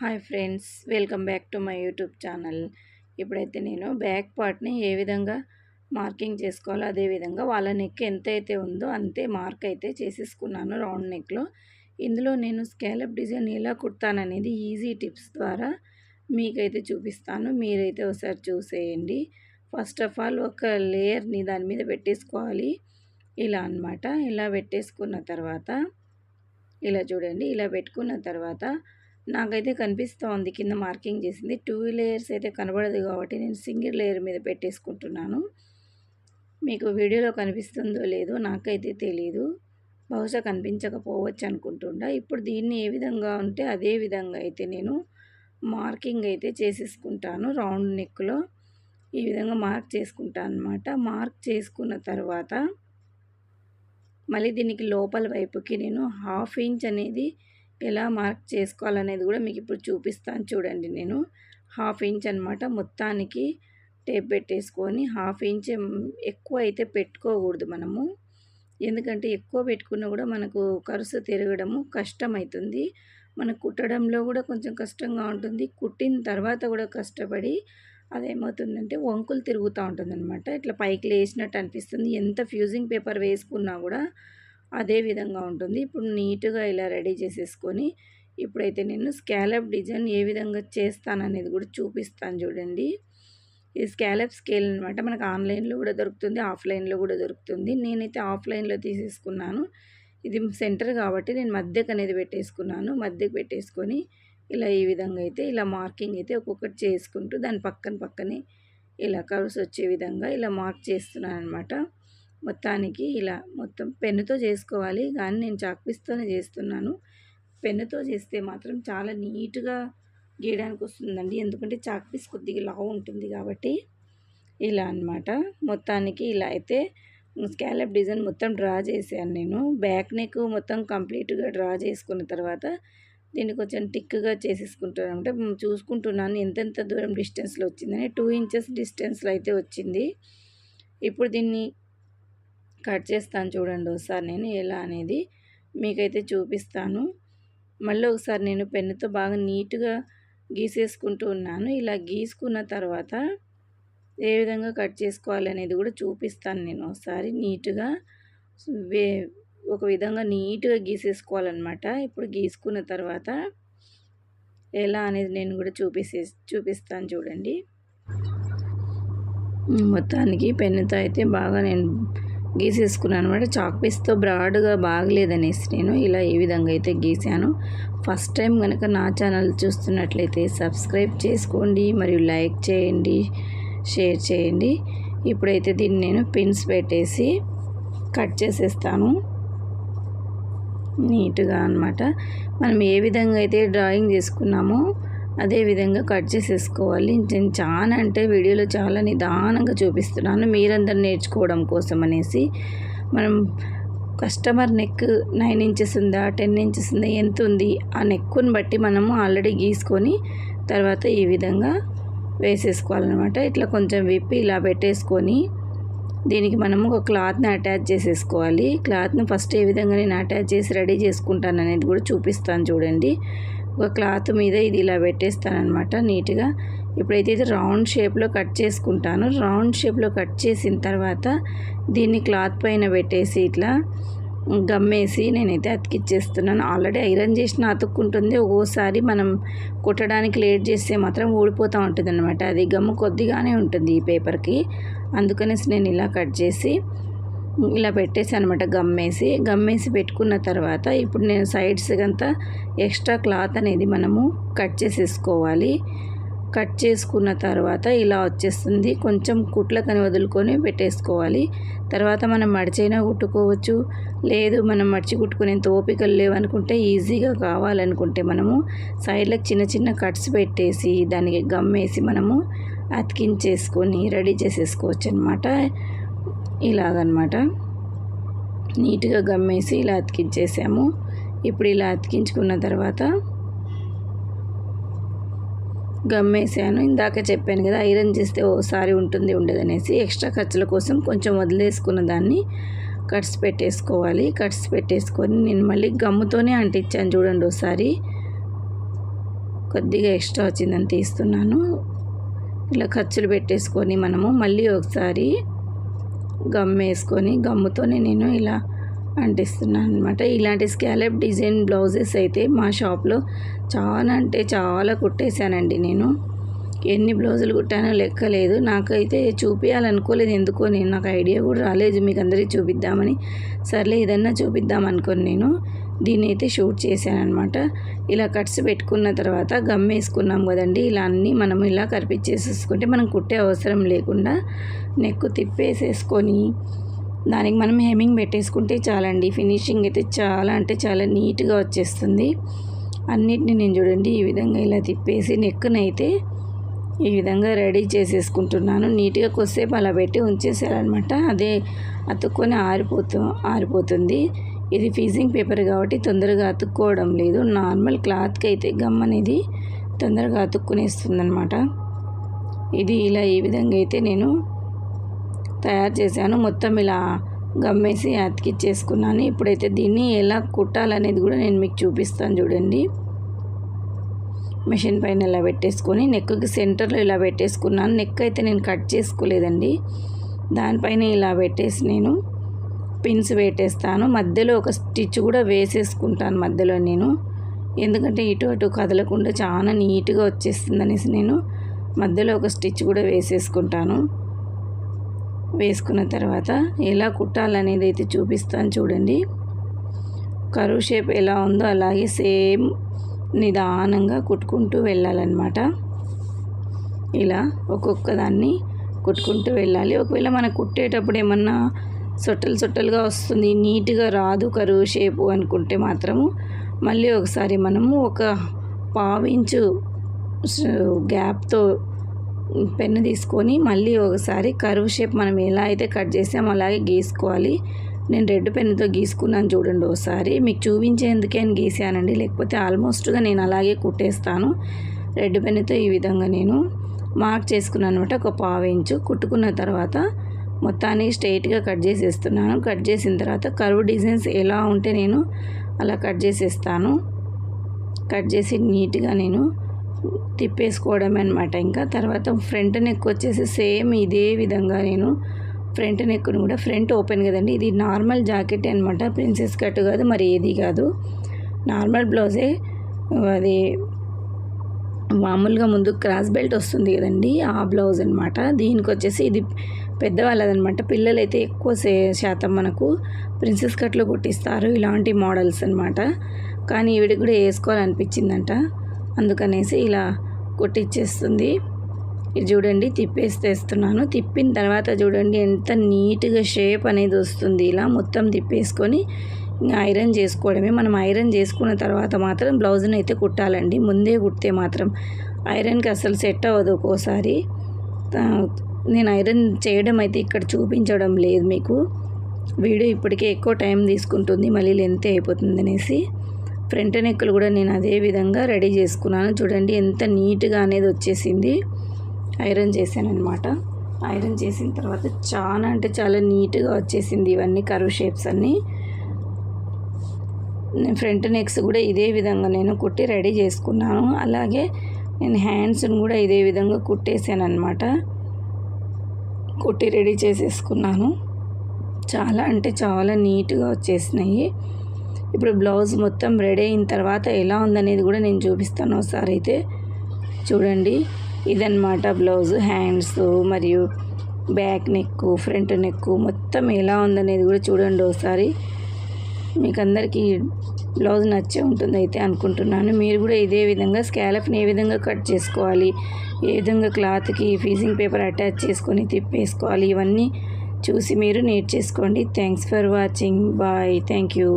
Hi friends welcome back to my YouTube channel. ఇప్పుడైతే నేను back పార్ట్ని ఏ విధంగా మార్కింగ్ చేసుకోవాలో అదే విధంగా వాళ్ళ నెక్ ఎంత అయితే ఉందో అంతే మార్క్ అయితే చేసేసుకున్నాను రౌండ్ నెక్లో ఇందులో నేను స్కాలప్ డిజైన్ ఎలా కుడతాననేది ఈజీ టిప్స్ ద్వారా మీకైతే చూపిస్తాను. మీరైతే ఒకసారి చూసేయండి. ఫస్ట్ ఆఫ్ ఆల్ ఒక లేయర్ని దాని మీద పెట్టేసుకోవాలి. ఇలా అనమాట ఇలా పెట్టేసుకున్న తర్వాత ఇలా చూడండి ఇలా పెట్టుకున్న తర్వాత నాకైతే కనిపిస్తోంది. కింద మార్కింగ్ చేసింది. టూ లేయర్స్ అయితే కనబడదు కాబట్టి నేను సింగిల్ లేయర్ మీద పెట్టేసుకుంటున్నాను. మీకు వీడియోలో కనిపిస్తుందో లేదో నాకైతే తెలీదు. బహుశా కనిపించకపోవచ్చు అనుకుంటుండా. ఇప్పుడు దీన్ని ఏ విధంగా ఉంటే అదే విధంగా అయితే నేను మార్కింగ్ అయితే చేసేసుకుంటాను. రౌండ్ నెక్లో ఈ విధంగా మార్క్ చేసుకుంటాను అనమాట మార్క్ చేసుకున్న తర్వాత మళ్ళీ దీనికి లోపల వైపుకి నేను హాఫ్ ఇంచ్ అనేది ఎలా మార్క్ చేసుకోవాలనేది కూడా మీకు ఇప్పుడు చూపిస్తాను చూడండి నేను. హాఫ్ ఇంచ్ అనమాట మొత్తానికి టేప్ పెట్టేసుకొని హాఫ్ ఇంచ్ ఎక్కువ అయితే పెట్టుకోకూడదు మనము. ఎందుకంటే ఎక్కువ పెట్టుకున్నా కూడా మనకు కరుసు తిరగడము కష్టమవుతుంది మనకు కుట్టడంలో కూడా కొంచెం కష్టంగా ఉంటుంది. కుట్టిన తర్వాత కూడా కష్టపడి అదేమవుతుందంటే వంకులు తిరుగుతూ ఉంటుంది అనమాట ఇట్లా పైకి లేచినట్టు అనిపిస్తుంది. ఎంత ఫ్యూజింగ్ పేపర్ వేసుకున్నా కూడా అదే విధంగా ఉంటుంది. ఇప్పుడు నీట్గా ఇలా రెడీ చేసేసుకొని ఇప్పుడైతే నేను స్కాలప్ డిజైన్ ఏ విధంగా చేస్తాననేది కూడా చూపిస్తాను చూడండి. ఈ స్కాలప్ స్కేల్ అనమాట మనకు ఆన్లైన్లో కూడా దొరుకుతుంది ఆఫ్లైన్లో కూడా దొరుకుతుంది. నేనైతే ఆఫ్లైన్లో తీసేసుకున్నాను. ఇది సెంటర్ కాబట్టి నేను మధ్యకు అనేది పెట్టేసుకున్నాను. మధ్యకు పెట్టేసుకొని ఇలా ఈ విధంగా అయితే ఇలా మార్కింగ్ అయితే ఒక్కొక్కటి చేసుకుంటూ దాని పక్కన పక్కనే ఇలా కర్వ్స్ వచ్చే విధంగా ఇలా మార్క్ చేస్తున్నాను అనమాట మొత్తానికి ఇలా మొత్తం పెన్నుతో చేసుకోవాలి. కానీ నేను చాక్పీస్తోనే చేస్తున్నాను. పెన్నుతో చేస్తే మాత్రం చాలా నీట్గా గీయడానికి వస్తుందండి. ఎందుకంటే చాక్పీస్ కొద్దిగా లావు ఉంటుంది కాబట్టి ఇలా అనమాట మొత్తానికి ఇలా అయితే స్కాలప్ డిజైన్ మొత్తం డ్రా చేశాను నేను. బ్యాక్ నెక్ మొత్తం కంప్లీట్గా డ్రా చేసుకున్న తర్వాత దీన్ని కొంచెం టిక్గా చేసేసుకుంటాను అంటే చూసుకుంటున్నాను ఎంతెంత దూరం డిస్టెన్స్లో వచ్చిందని. టూ ఇంచెస్ డిస్టెన్స్లో అయితే వచ్చింది. ఇప్పుడు దీన్ని కట్ చేస్తాను చూడండి ఒకసారి నేను ఎలా అనేది. మీకైతే చూపిస్తాను. మళ్ళీ ఒకసారి నేను పెన్నుతో బాగా నీట్గా గీసేసుకుంటూ ఉన్నాను. ఇలా గీసుకున్న తర్వాత ఏ విధంగా కట్ చేసుకోవాలి అనేది కూడా చూపిస్తాను నేను ఒకసారి. నీట్గా వే ఒక విధంగా నీట్గా గీసేసుకోవాలన్నమాట. ఇప్పుడు గీసుకున్న తర్వాత ఎలా అనేది నేను కూడా చూపిసే చూపిస్తాను చూడండి. మొత్తానికి పెన్నుతో అయితే బాగా నేను గీసేసుకున్నాను అనమాట. చాక్ పీస్తో బ్రాడ్గా బాగలేదనేసి నేను ఇలా ఏ విధంగా అయితే గీసాను. ఫస్ట్ టైం కనుక నా ఛానల్ చూస్తున్నట్లయితే సబ్స్క్రైబ్ చేసుకోండి మరియు లైక్ చేయండి షేర్ చేయండి. ఇప్పుడైతే దీన్ని నేను పిన్స్ పెట్టేసి కట్ చేసేస్తాను. నీట్గా అనమాట. మనం ఏ విధంగా అయితే డ్రాయింగ్ చేసుకున్నామో అదే విధంగా కట్ చేసేసుకోవాలి. నేను చాలా అంటే వీడియోలో చాలా నిదానంగా చూపిస్తున్నాను. మీరందరూ నేర్చుకోవడం కోసం అనేసి. మనం కస్టమర్ నెక్ నైన్ ఇంచెస్ ఉందా టెన్ ఇంచెస్ ఉందా ఎంత ఉంది ఆ నెక్కుని బట్టి మనము ఆల్రెడీ గీసుకొని తర్వాత ఈ విధంగా వేసేసుకోవాలన్నమాట. ఇట్లా కొంచెం విప్పి ఇలా పెట్టేసుకొని దీనికి మనము ఒక క్లాత్ని అటాచ్ చేసేసుకోవాలి. క్లాత్ని ఫస్ట్ ఏ విధంగా నేను అటాచ్ చేసి రెడీ చేసుకుంటాను అనేది కూడా చూపిస్తాను చూడండి. ఒక క్లాత్ మీద ఇది ఇలా పెట్టేస్తానమాట నీట్గా. ఇప్పుడైతే ఇది రౌండ్ షేప్లో కట్ చేసుకుంటాను. రౌండ్ షేప్లో కట్ చేసిన తర్వాత దీన్ని క్లాత్ పైన పెట్టేసి ఇట్లా గమ్మేసి నేనైతే అతికిచ్చేస్తున్నాను. ఆల్రెడీ ఐరన్ చేసిన అతుక్కుంటుంది. ఒక్కోసారి మనం కుట్టడానికి లేట్ చేస్తే మాత్రం ఊడిపోతూ ఉంటుంది అనమాట అది గమ్ము కొద్దిగానే ఉంటుంది ఈ పేపర్కి. అందుకనేసి నేను ఇలా కట్ చేసి ఇలా పెట్టేసి అనమాట గమ్మేసి. గమ్మేసి పెట్టుకున్న తర్వాత ఇప్పుడు నేను సైడ్స్ అంతా ఎక్స్ట్రా క్లాత్ అనేది మనము కట్ చేసేసుకోవాలి. కట్ చేసుకున్న తర్వాత ఇలా వచ్చేస్తుంది. కొంచెం కుట్లకని వదులుకొని పెట్టేసుకోవాలి. తర్వాత మనం మడిచైనా కుట్టుకోవచ్చు. లేదు మనం మడిచి కుట్టుకునేంత ఓపికలు లేవనుకుంటే ఈజీగా కావాలనుకుంటే మనము సైడ్లకు చిన్న చిన్న కట్స్ పెట్టేసి దానికి గమ్మేసి మనము అతికించేసుకొని రెడీ చేసేసుకోవచ్చు అనమాట ఇలాగనమాట. నీట్గా గమ్మేసి ఇలా అతికించేసాము. ఇప్పుడు ఇలా అతికించుకున్న తర్వాత గమ్మేసాను. ఇందాక చెప్పాను కదా ఐరన్ చేస్తే ఓసారి ఉంటుంది ఉండదనేసి ఎక్స్ట్రా ఖర్చుల కోసం కొంచెం వదిలేసుకున్న దాన్ని కట్స్ పెట్టేసుకోవాలి. కట్స్ పెట్టేసుకొని నేను మళ్ళీ గమ్ముతోనే అంటించాను చూడండి ఒకసారి కొద్దిగా ఎక్స్ట్రా వచ్చిందని తీస్తున్నాను. ఇలా ఖర్చులు పెట్టేసుకొని మనము మళ్ళీ ఒకసారి గమ్ వేసుకొని గమ్ముతోనే నేను ఇలా అంటిస్తున్నాను అనమాట ఇలాంటి స్కాలప్ డిజైన్ బ్లౌజెస్ అయితే మా షాప్లో చాలా అంటే చాలా కుట్టేశానండి నేను. ఎన్ని బ్లౌజులు కుట్టానో లెక్కలేదు నాకైతే చూపించాలనుకోలేదు ఎందుకో నేను. నాకు ఐడియా కూడా రాలేదు. మీకు అందరికీ చూపిద్దామని. సర్లే ఏదన్నా చూపిద్దాం నేను. దీన్ని అయితే షూట్ చేశాను అనమాట ఇలా కట్స్ పెట్టుకున్న తర్వాత గమ్ వేసుకున్నాం కదండి. ఇలా అన్నీ మనం ఇలా కరిపించేసేసుకుంటే మనం కుట్టే అవసరం లేకుండా నెక్ తిప్పేసేసుకొని దానికి మనం హెమ్మింగ్ పెట్టేసుకుంటే చాలండి. ఫినిషింగ్ అయితే చాలా అంటే చాలా నీట్గా వచ్చేస్తుంది. అన్నిటిని నేను చూడండి ఈ విధంగా ఇలా తిప్పేసి నెక్కునైతే ఈ విధంగా రెడీ చేసేసుకుంటున్నాను. నీట్గా కొద్దిసేపు అలా పెట్టి ఉంచేసారనమాట అదే అతుక్కొని ఆరిపోతూ ఆరిపోతుంది. ఇది ఫీజింగ్ పేపర్ కాబట్టి తొందరగా అతుక్కోవడం లేదు. నార్మల్ క్లాత్కి అయితే గమ్ అనేది తొందరగా అతుక్కునేస్తుంది అనమాట ఇది ఇలా ఈ విధంగా అయితే నేను తయారు చేశాను. మొత్తం ఇలా గమ్మేసి అతికిచ్చేసుకున్నాను. ఇప్పుడైతే దీన్ని ఎలా కుట్టాలనేది కూడా నేను మీకు చూపిస్తాను చూడండి. మిషన్ పైన ఇలా పెట్టేసుకొని నెక్కి సెంటర్లో ఇలా పెట్టేసుకున్నాను. నెక్ అయితే నేను కట్ చేసుకోలేదండి. దానిపైన ఇలా పెట్టేసి నేను పిన్స్ పెట్టేస్తాను మధ్యలో ఒక స్టిచ్ కూడా వేసేసుకుంటాను మధ్యలో నేను. ఎందుకంటే ఇటు అటు కదలకుండా చాలా నీట్గా వచ్చేస్తుంది అనేసి నేను మధ్యలో ఒక స్టిచ్ కూడా వేసేసుకుంటాను. వేసుకున్న తర్వాత ఎలా కుట్టాలనేది అయితే చూపిస్తాను చూడండి. కరువు షేప్ ఎలా ఉందో అలాగే సేమ్ నిదానంగా కుట్టుకుంటూ వెళ్ళాలన్నమాట. ఇలా ఒక్కొక్క దాన్ని కుట్టుకుంటూ వెళ్ళాలి. ఒకవేళ మనం కుట్టేటప్పుడు ఏమన్నా సొట్టలు సొట్టలుగా వస్తుంది. నీట్గా రాదు కరువు షేపు అనుకుంటే మాత్రము. మళ్ళీ ఒకసారి మనము ఒక పావించు గ్యాప్తో పెన్ను తీసుకొని మళ్ళీ ఒకసారి కరువు షేప్ మనం ఎలా అయితే కట్ చేసామో అలాగే గీసుకోవాలి. నేను రెడ్ పెన్నుతో గీసుకున్నాను చూడండి ఒకసారి. మీకు చూపించేందుకే నేను గీసానండి. లేకపోతే ఆల్మోస్ట్గా నేను అలాగే కుట్టేస్తాను. రెడ్ పెన్నుతో ఈ విధంగా నేను మార్క్ చేసుకున్నాను అనమాట ఒక పావు ఇంచు కుట్టుకున్న తర్వాత మొత్తాన్ని స్ట్రైట్గా కట్ చేసేస్తున్నాను. కట్ చేసిన తర్వాత కర్వ్ డిజైన్స్ ఎలా ఉంటే నేను అలా కట్ చేసేస్తాను. కట్ చేసి నీట్గా నేను తిప్పేసుకోవడమే అనమాట ఇంకా తర్వాత ఫ్రంట్ నెక్ వచ్చేసి సేమ్ ఇదే విధంగా నేను ఫ్రంట్ నెక్ను కూడా ఫ్రంట్ ఓపెన్ కదండి. ఇది నార్మల్ జాకెట్ అనమాట ప్రిన్సెస్ కట్ కాదు మరి ఏది కాదు. నార్మల్ బ్లౌజే. అది మామూలుగా ముందు క్రాస్ బెల్ట్ వస్తుంది కదండి ఆ బ్లౌజ్ అనమాట దీనికి వచ్చేసి ఇది పెద్దవాళ్ళదనమాట. పిల్లలు అయితే ఎక్కువ శాతం మనకు ప్రిన్సెస్ కట్లో కుట్టిస్తారు. ఇలాంటి మోడల్స్ అనమాట కానీ ఈవిడ కూడా వేసుకోవాలనిపించిందంట. అందుకనేసి ఇలా కుట్టిచ్చేస్తుంది. ఇది చూడండి తిప్పేసి తెస్తున్నాను తిప్పిన తర్వాత చూడండి ఎంత నీట్గా షేప్ అనేది వస్తుంది. ఇలా మొత్తం తిప్పేసుకొని ఇంకా ఐరన్ చేసుకోవడమే. మనం ఐరన్ చేసుకున్న తర్వాత మాత్రం బ్లౌజ్ని అయితే కుట్టాలండి. ముందే కుడితే మాత్రం. ఐరన్కి అసలు సెట్ అవ్వదు ఒక్కోసారి. నేను ఐరన్ చేయడం అయితే ఇక్కడ చూపించడం లేదు మీకు. వీడియో ఇప్పటికే ఎక్కువ టైం తీసుకుంటుంది మళ్ళీ లెంత్ అయిపోతుంది అనేసి. ఫ్రంట్ నెక్కులు కూడా నేను అదే విధంగా రెడీ చేసుకున్నాను. చూడండి ఎంత నీట్గా అనేది వచ్చేసింది. ఐరన్ చేశానమాట ఐరన్ చేసిన తర్వాత చాలా అంటే చాలా నీట్గా వచ్చేసింది ఇవన్నీ కరువు షేప్స్ అన్నీ. ఫ్రంట్ నెక్స్ కూడా ఇదే విధంగా నేను కుట్టి రెడీ చేసుకున్నాను. అలాగే నేను హ్యాండ్స్ని కూడా ఇదే విధంగా కుట్టేసాను అనమాట కుట్టి రెడీ చేసేసుకున్నాను. చాలా అంటే చాలా నీట్గా వచ్చేసినాయి. ఇప్పుడు బ్లౌజ్ మొత్తం రెడీ అయిన తర్వాత ఎలా ఉందనేది కూడా నేను చూపిస్తాను ఒకసారి అయితే. చూడండి ఇదన్నమాట బ్లౌజ్ హ్యాండ్స్ మరియు బ్యాక్ నెక్ ఫ్రంట్ నెక్ మొత్తం ఎలా ఉందనేది కూడా చూడండి ఒకసారి. మీకు అందరికీ బ్లౌజ్ నచ్చే ఉంటుంది అయితే అనుకుంటున్నాను. మీరు కూడా ఇదే విధంగా స్కాలప్ని ఏ విధంగా కట్ చేసుకోవాలి? ఏ విధంగా క్లాత్కి ఫీజింగ్ పేపర్ అటాచ్ చేసుకొని తిప్పేసుకోవాలి? ఇవన్నీ చూసి మీరు నేర్చేసుకోండి thanks for watching bye thank you